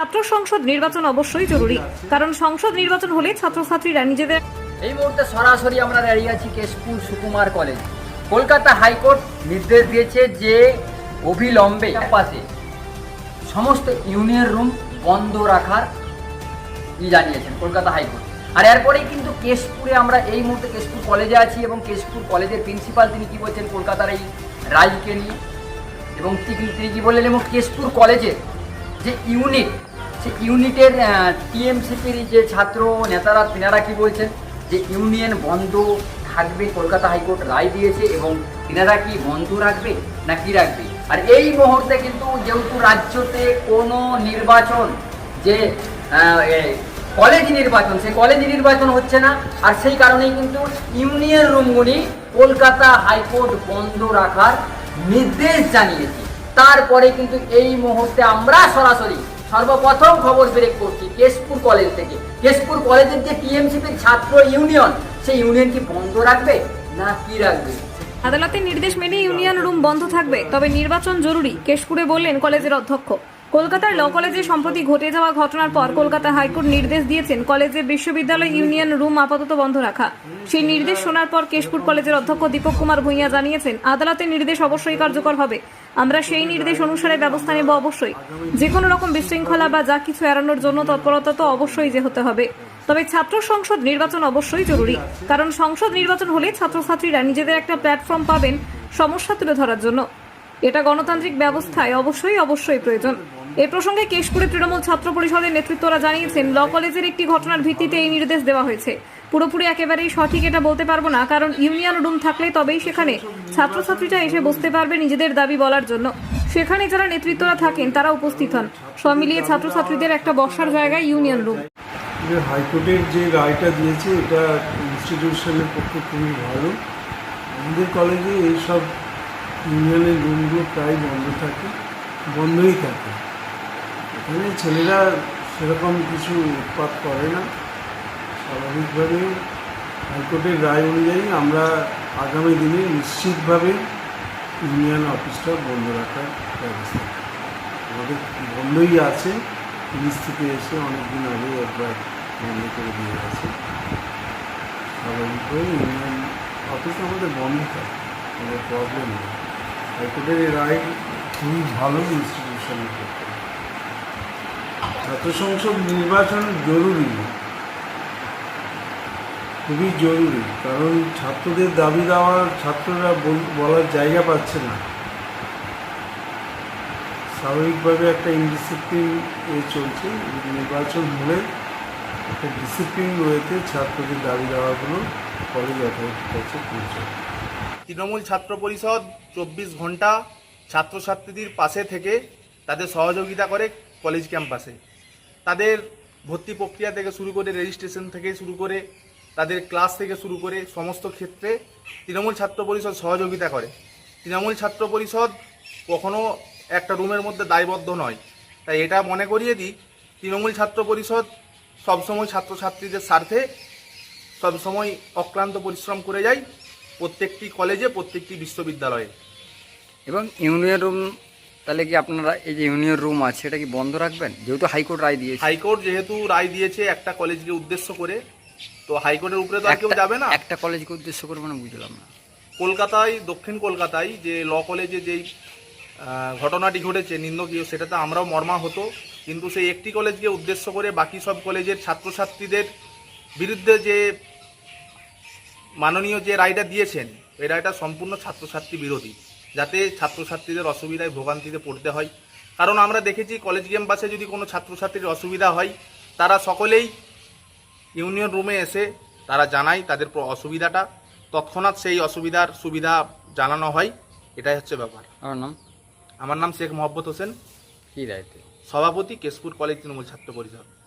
ছাত্র সংসদ নির্বাচন অবশ্যই জরুরি, কারণ সংসদ নির্বাচন হলে ছাত্রছাত্রীরা নিজেদের এই মুহূর্তে সরাসরি আমরা দাঁড়িয়ে আছি Keshpur Sukumar college. Kolkata high court নির্দেশ দিয়েছে যে অবিলম্বে পাশে সমস্ত ইউনিয়ন রুম বন্ধ রাখার ই জানিয়েছেন কলকাতা হাইকোর্ট। আর এরপরেই কিন্তু কেশপুরে আমরা এই মুহূর্তে কেশপুর কলেজে আছি এবং কেশপুর কলেজের প্রিন্সিপাল তিনি কী বলছেন, কলকাতার এই রায়কে নিয়ে এবং তিনি কি বললেন, এবং কেশপুর কলেজের যে ইউনিট ইউনিটের টিএমসিপির যে ছাত্র নেতারা, তিনারা কি বলছেন? যে ইউনিয়ন বন্ধ থাকবে, কলকাতা হাইকোর্ট রায় দিয়েছে এবং তিনারা কি বন্ধ রাখবে না কি রাখবে? আর এই মুহূর্তে কিন্তু যেহেতু রাজ্যতে কোনো নির্বাচন যে কলেজ নির্বাচন, সেই কলেজ নির্বাচন হচ্ছে না, আর সেই কারণেই কিন্তু ইউনিয়ন রুমগুলি কলকাতা হাইকোর্ট বন্ধ রাখার নির্দেশ জানিয়েছে। তারপরে কিন্তু এই মুহূর্তে আমরা সরাসরি সর্বপ্রথম খবর বেরেক করছি কেশপুর কলেজ থেকে। কেশপুর কলেজের যে টিএমসিপির ছাত্র ইউনিয়ন, সেই ইউনিয়ন কি বন্ধ রাখবে না কি রাখবে? আদালতের নির্দেশ মেনে ইউনিয়ন রুম বন্ধ থাকবে, তবে নির্বাচন জরুরি, কেশপুরে বললেন কলেজের অধ্যক্ষ। কলকাতার ল কলেজে সম্প্রতি ঘটে যাওয়া ঘটনার পর কলকাতা হাইকোর্ট নির্দেশ দিয়েছেন কলেজে বিশ্ববিদ্যালয় ইউনিয়ন রুম আপাতত বন্ধ রাখা। সেই নির্দেশ শোনার পর কেশপুর কলেজের অধ্যক্ষ দীপক কুমার ভূঁইয়া জানিয়েছেন আদালতের নির্দেশ অবশ্যই কার্যকর হবে। আমরা সেই নির্দেশ অনুসারে ব্যবস্থা নেব অবশ্যই। যে কোনো রকম বিশৃঙ্খলা বা যা কিছু এড়ানোর জন্য তৎপরতা তো অবশ্যই যে হতে হবে। তবে ছাত্র সংসদ নির্বাচন অবশ্যই জরুরি। কারণ সংসদ নির্বাচন হলে ছাত্রছাত্রীরা নিজেদের একটা প্ল্যাটফর্ম পাবেন সমস্যা তুলে ধরার জন্য। এটা গণতান্ত্রিক ব্যবস্থায় অবশ্যই অবশ্যই প্রয়োজন। এ প্রসঙ্গে কেশপুরে তৃণমূল ছাত্র পরিষদের নেতৃত্বরা জানিয়েছেন, ল কলেজের একটি ঘটনার ভিত্তিতে এই নির্দেশ দেওয়া হয়েছে। পুরোপুরি একেবারেই সঠিক এটা বলতে পারব না, কারণ ইউনিয়ন রুম থাকলে তবেই সেখানে ছাত্রছাত্রীরা এসে বসতে পারবে নিজেদের দাবি বলার জন্য। সেখানে যারা নেতৃত্বরা থাকেন, তারা উপস্থিত হন। সব মিলিয়ে ছাত্রছাত্রীদের একটা বসার জায়গায় ইউনিয়ন রুম। হাইকোর্টের যে রায়টা দিয়েছে, এটা ইনস্টিটিউশনের পক্ষে খুবই ভালো। আমাদের কলেজে এইসব ইউনিয়নের রুমগুলো প্রায় বন্ধ থাকে, বন্ধই থাকে। এখানে ছেলেরা সেরকম কিছু উৎপাত করে না। স্বাভাবিকভাবে হাইকোর্টের রায় অনুযায়ী আমরা আগামী দিনে নিশ্চিতভাবে ইউনিয়ন অফিসটা বন্ধ রাখার ব্যবস্থা আমাদের বন্ধই আছে, পুলিশ থেকে এসে অনেকদিন আগে একবার বন্ধ করে দিয়ে গেছে। স্বাভাবিকভাবে ইউনিয়ন অফিস আমাদের বন্ধ থাকে কোনো প্রবলেম নেই। হাইকোর্টের রায় খুবই ভালো ইনস্টিটিউশনের পক্ষে। ছাত্র সংসদ নির্বাচন জরুরি। খুবই জরুরি, কারণ ছাত্রদের দাবি দেওয়ার ছাত্ররা বলার জায়গা পাচ্ছে না। স্বাভাবিকভাবে একটা ইনডিসিপ্লিন এ চলছে, নির্বাচন হলে একটা ডিসিপ্লিন রয়েছে ছাত্রদের দাবি দেওয়াগুলো কলেজ কাছে তৃণমূল ছাত্র পরিষদ চব্বিশ ঘণ্টা ছাত্রছাত্রীদের পাশে থেকে তাদের সহযোগিতা করে কলেজ ক্যাম্পাসে। তাদের ভর্তি প্রক্রিয়া থেকে শুরু করে রেজিস্ট্রেশন থেকে শুরু করে তাদের ক্লাস থেকে শুরু করে সমস্ত ক্ষেত্রে তৃণমূল ছাত্র পরিষদ সহযোগিতা করে। তৃণমূল ছাত্র পরিষদ কখনো একটা রুমের মধ্যে দায়বদ্ধ নয়। তাই এটা মনে করিয়ে দিই, তৃণমূল ছাত্র পরিষদ সবসময় ছাত্রছাত্রীদের স্বার্থে সবসময় অক্লান্ত পরিশ্রম করে যায় প্রত্যেকটি কলেজে প্রত্যেকটি বিশ্ববিদ্যালয়ে। এবং ইউনিয়ন তাহলে কি আপনারা এই যে ইউনিয়ন রুম আছে এটা কি বন্ধ রাখবেন? যেহেতু হাইকোর্ট রায় দিয়েছে। হাইকোর্ট যেহেতু রায় দিয়েছে একটা কলেজকে উদ্দেশ্য করে তো হাইকোর্টের উপরে তো আর কেউ যাবে না? একটা কলেজকে উদ্দেশ্য করে মানে বুঝলাম না। কলকাতায় দক্ষিণ কলকাতায় যে ল কলেজে যেই ঘটনাটি ঘটেছে নিন্দকীয় সেটাতে আমরাও মর্মা হতো কিন্তু সেই একটি কলেজকে উদ্দেশ্য করে বাকি সব কলেজের ছাত্রছাত্রীদের বিরুদ্ধে যে মাননীয় যে রায়টা দিয়েছেন এই রায়টা সম্পূর্ণ ছাত্রছাত্রী বিরোধী। যাতে ছাত্রছাত্রীদের অসুবিধায় ভোগান্তিতে পড়তে হয়। কারণ আমরা দেখেছি কলেজ ক্যাম্পাসে যদি কোনো ছাত্রছাত্রীর অসুবিধা হয় তারা সকলেই ইউনিয়ন রুমে এসে তারা জানায় তাদের অসুবিধাটা। তৎক্ষণাৎ সেই অসুবিধার সুবিধা জানানো হয়। এটাই হচ্ছে ব্যাপার। আমার নাম? আমার নাম শেখ মোহাম্মদ হোসেন। কি রায়তে সভাপতি কেশপুর কলেজ তৃণমূল ছাত্র পরিষদ।